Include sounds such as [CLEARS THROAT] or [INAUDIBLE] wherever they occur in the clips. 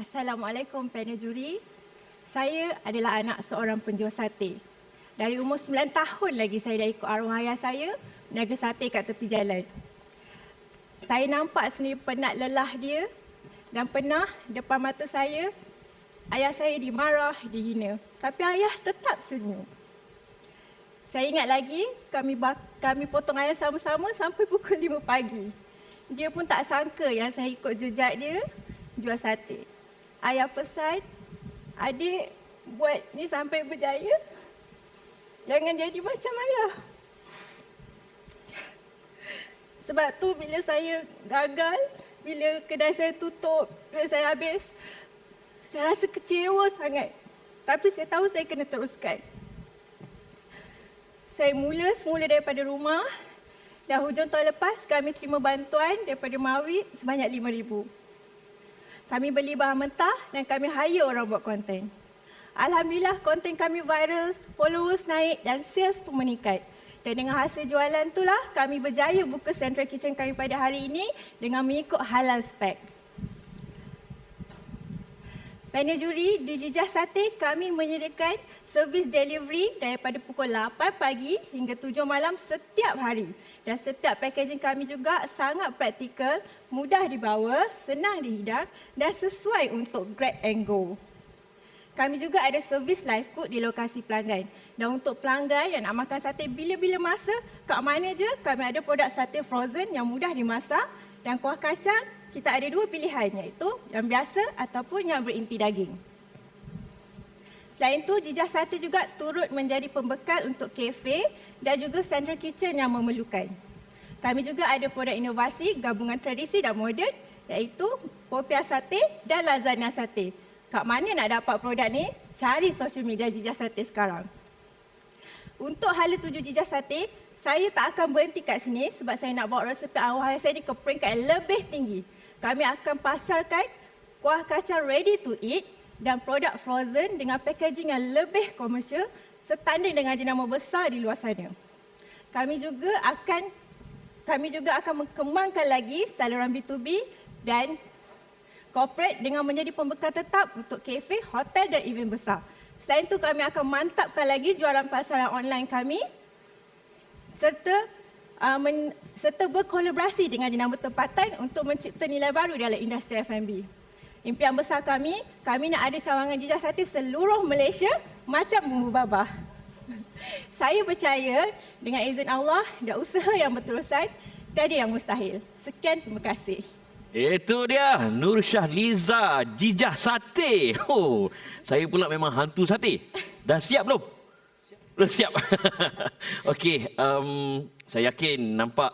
Assalamualaikum panel juri. Saya adalah anak seorang penjual sate. Dari umur 9 tahun lagi saya dah ikut arwah ayah saya niaga sate kat tepi jalan. Saya nampak sendiri penat lelah dia dan pernah depan mata saya ayah saya dimarah, dihina. Tapi ayah tetap senyum. Saya ingat lagi kami kami potong ayam sama-sama sampai pukul 5 pagi. Dia pun tak sangka yang saya ikut jejak dia jual sate. Ayah pesan, adik buat ni sampai berjaya. Jangan jadi macam ayah. Sebab tu bila saya gagal, bila kedai saya tutup, duit saya habis, saya rasa kecewa sangat. Tapi saya tahu saya kena teruskan. Saya mula semula daripada rumah dan hujung tahun lepas kami terima bantuan daripada Mawi sebanyak RM5,000. Kami beli bahan mentah dan kami hire orang buat konten. Alhamdulillah konten kami viral, followers naik dan sales pun meningkat. Dan dengan hasil jualan itulah kami berjaya buka central kitchen kami pada hari ini dengan mengikut halal spek. Panel juri di Jijah Sate kami menyediakan servis delivery daripada pukul 8 pagi hingga 7 malam setiap hari. Dan setiap packaging kami juga sangat praktikal, mudah dibawa, senang dihidang dan sesuai untuk grab and go. Kami juga ada servis live cook di lokasi pelanggan. Dan untuk pelanggan yang nak makan sate bila-bila masa, kat mana je kami ada produk sate frozen yang mudah dimasak dan kuah kacang kita ada dua pilihan iaitu yang biasa ataupun yang berinti daging. Selain itu, Jijah Sate juga turut menjadi pembekal untuk kafe dan juga central kitchen yang memerlukan. Kami juga ada produk inovasi gabungan tradisi dan moden iaitu popiah sate dan lasagna sate. Kat mana nak dapat produk ni? Cari social media Jijah Sate sekarang. Untuk hala tuju Jijah Sate, saya tak akan berhenti kat sini sebab saya nak bawa resepi ayah saya ni ke peringkat yang lebih tinggi. Kami akan pasarkan kuah kacang ready to eat dan produk frozen dengan packaging yang lebih komersial setanding dengan jenama besar di luar sana. Kami juga akan kami juga akan mengembangkan lagi saluran B2B dan corporate dengan menjadi pembekal tetap untuk kafe, hotel dan event besar. Selain itu kami akan mantapkan lagi jualan pasaran online kami serta uh, men, serta berkolaborasi dengan jenama tempatan untuk mencipta nilai baru dalam industri F&B. Impian besar kami, kami nak ada cawangan jejak sate seluruh Malaysia macam bumbu babah. [LAUGHS] Saya percaya dengan izin Allah dan usaha yang berterusan, tiada yang mustahil. Sekian, terima kasih. Itu dia Nur Liza Jijah Sate. [LAUGHS] Oh, saya pula memang hantu sate. Dah siap belum? Belum siap. [LAUGHS] Okey, um, saya yakin nampak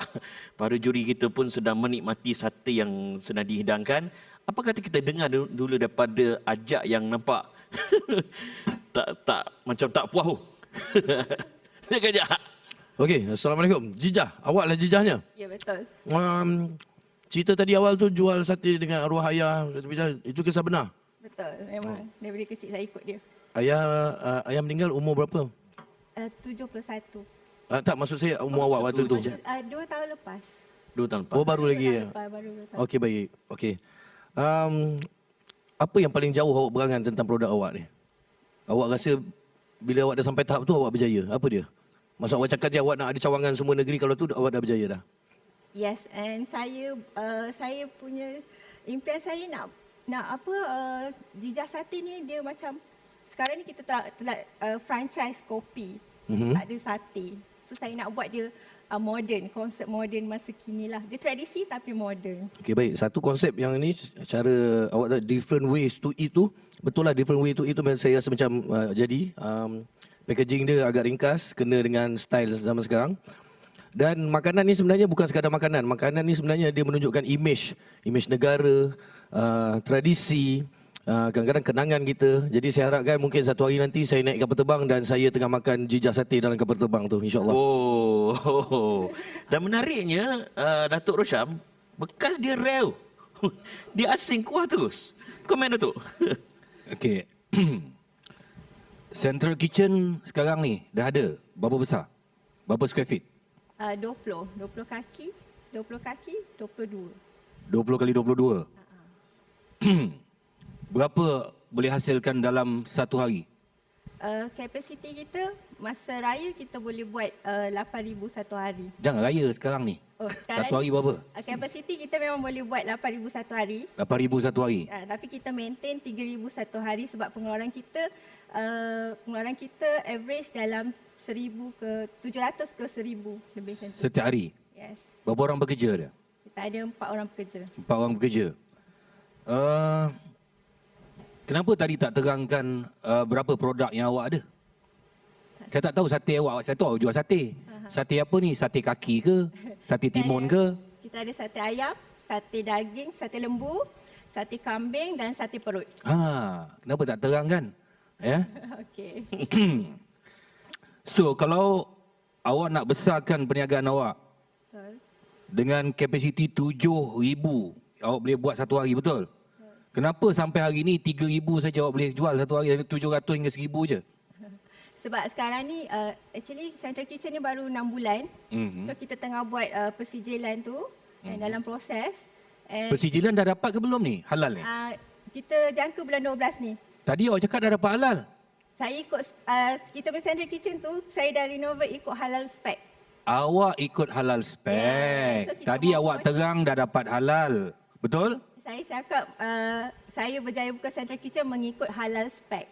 para juri kita pun sedang menikmati sate yang sedang dihidangkan. Apa kata kita dengar du- dulu daripada ajak yang nampak [LAUGHS] tak tak macam tak puas tu. [LAUGHS] Dengar ajak. Okey, Assalamualaikum. Jijah, awak lah jijahnya. Ya, betul. Um, cerita tadi awal tu jual sate dengan arwah ayah. Itu kisah benar. Betul, memang. Daripada kecil saya ikut dia. Ayah uh, ayah meninggal umur berapa? Uh, 71. Uh, tak, maksud saya umur awak waktu tu. Uh, dua tahun lepas. Dua tahun lepas. Oh, baru Dua lagi ya. Lepas, baru dua tahun. Okey, baik. Okey. Um, apa yang paling jauh awak berangan tentang produk awak ni? Awak rasa bila awak dah sampai tahap tu awak berjaya. Apa dia? Maksud awak cakap dia awak nak ada cawangan semua negeri kalau tu awak dah berjaya dah. Yes, and saya uh, saya punya impian saya nak nak apa uh, jijah sate ni dia macam sekarang ni kita telah, telah uh, franchise kopi. Mhm. Tak ada sate. So saya nak buat dia uh, modern, konsep modern masa kini lah. Dia tradisi tapi modern. Okey baik, satu konsep yang ni cara awak tak different ways to eat tu betul lah different way to eat tu saya rasa macam uh, jadi um, packaging dia agak ringkas kena dengan style zaman sekarang. Dan makanan ni sebenarnya bukan sekadar makanan. Makanan ni sebenarnya dia menunjukkan image, image negara, uh, tradisi, uh, kadang-kadang kenangan kita. Jadi saya harapkan mungkin satu hari nanti saya naik kapal terbang dan saya tengah makan jijah sate dalam kapal terbang tu insya-Allah. Oh, [LAUGHS] dan menariknya uh, Datuk Rosham bekas dia rare. [LAUGHS] dia asing kuah terus. Komen Datuk. [LAUGHS] Okey. [CLEARS THROAT] Central Kitchen sekarang ni dah ada. Berapa besar? Berapa square feet? Uh, 20, 20 kaki, 20 kaki, 22. 20 kali 22. [CLEARS THROAT] Berapa boleh hasilkan dalam satu hari? Uh, kapasiti kita masa raya kita boleh buat uh, 8,000 satu hari. Jangan raya sekarang ni. Oh, sekarang Satu hari berapa? Uh, kapasiti kita memang boleh buat 8,000 satu hari. 8,000 satu hari. Uh, tapi kita maintain 3,000 satu hari sebab pengeluaran kita uh, pengeluaran kita average dalam 1,000 ke 700 ke 1,000 lebih macam tu. Setiap hari. Yes. Berapa orang bekerja dia? Kita ada empat orang pekerja. Empat orang bekerja. Uh, kenapa tadi tak terangkan uh, berapa produk yang awak ada? Saya tak tahu sate awak. Saya tahu awak jual sate. Sate apa ni? Sate kaki ke? Sate timun ke? Kita ada sate ayam, sate daging, sate lembu, sate kambing dan sate perut. Ha, kenapa tak terangkan? Ya. [LAUGHS] Okey. [CLEARS THROAT] So kalau awak nak besarkan perniagaan awak Betul. dengan kapasiti 7,000 awak boleh buat satu hari betul? Kenapa sampai hari ni 3,000 saja awak boleh jual satu hari 700 hingga 1,000 je? [LAUGHS] Sebab sekarang ni uh, actually Central Kitchen ni baru 6 bulan. Mhm. So kita tengah buat uh, persijilan tu and dalam proses. And Persijilan dah dapat ke belum ni? Halal ni? uh, kita jangka bulan 12 ni. Tadi awak cakap dah dapat halal. Saya ikut uh, kita punya Central Kitchen tu saya dah renovate ikut halal spec. Awak ikut halal spek. Yeah, so Tadi awak terang dah dapat halal. Betul? Saya cakap uh, saya berjaya buka Central Kitchen mengikut halal spec.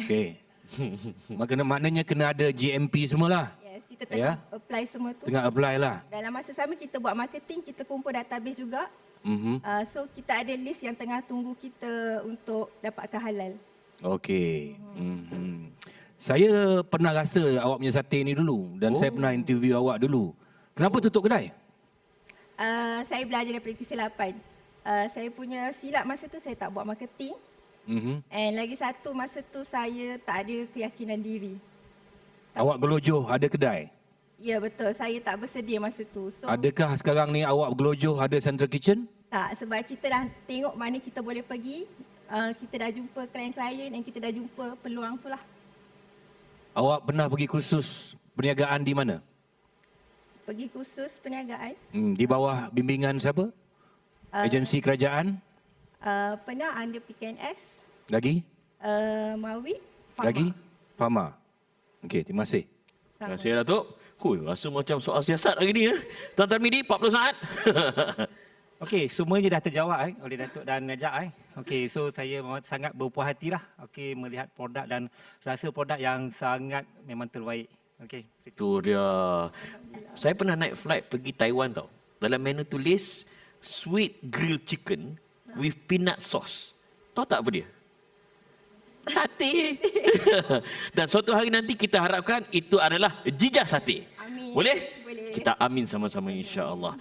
Okey. [LAUGHS] Maknanya, maknanya kena ada GMP semualah. Yes, kita tengah apply semua tu. Tengah apply lah. Dalam masa sama kita buat marketing, kita kumpul database juga. Mhm. Uh, so kita ada list yang tengah tunggu kita untuk dapatkan halal. Okey. Mhm. Saya pernah rasa awak punya sate ni dulu dan oh. saya pernah interview awak dulu. Kenapa tutup kedai? Uh, saya belajar daripada kesilapan. Uh, saya punya silap masa tu saya tak buat marketing. Mhm. And lagi satu masa tu saya tak ada keyakinan diri. Awak gelojoh ada kedai. Ya betul, saya tak bersedia masa tu. So Adakah sekarang ni awak gelojoh ada central kitchen? tak sebab kita dah tengok mana kita boleh pergi. Uh, kita dah jumpa klien-klien dan kita dah jumpa peluang tu lah. Awak pernah pergi kursus perniagaan di mana? Pergi kursus perniagaan. Hmm, di bawah bimbingan siapa? Agensi kerajaan? Uh, pernah under PKNS, Lagi? uh, Mawi, Fama. Lagi? Fama. Okey, terima kasih. Terima kasih Datuk. Hui, rasa macam soal siasat hari ni ya. Tuan-tuan Midi, 40 saat. [LAUGHS] Okey, semuanya dah terjawab eh, oleh Datuk dan Najak. Eh. Okey, so saya memang sangat berpuas hati lah okay, melihat produk dan rasa produk yang sangat memang terbaik. Okey. Itu dia. Saya pernah naik flight pergi Taiwan tau. Dalam menu tulis sweet grilled chicken with peanut sauce. Tahu tak apa dia? Sate. [LAUGHS] Dan suatu hari nanti kita harapkan itu adalah jijah sate. Amin. Boleh? Boleh. Kita amin sama-sama insya-Allah.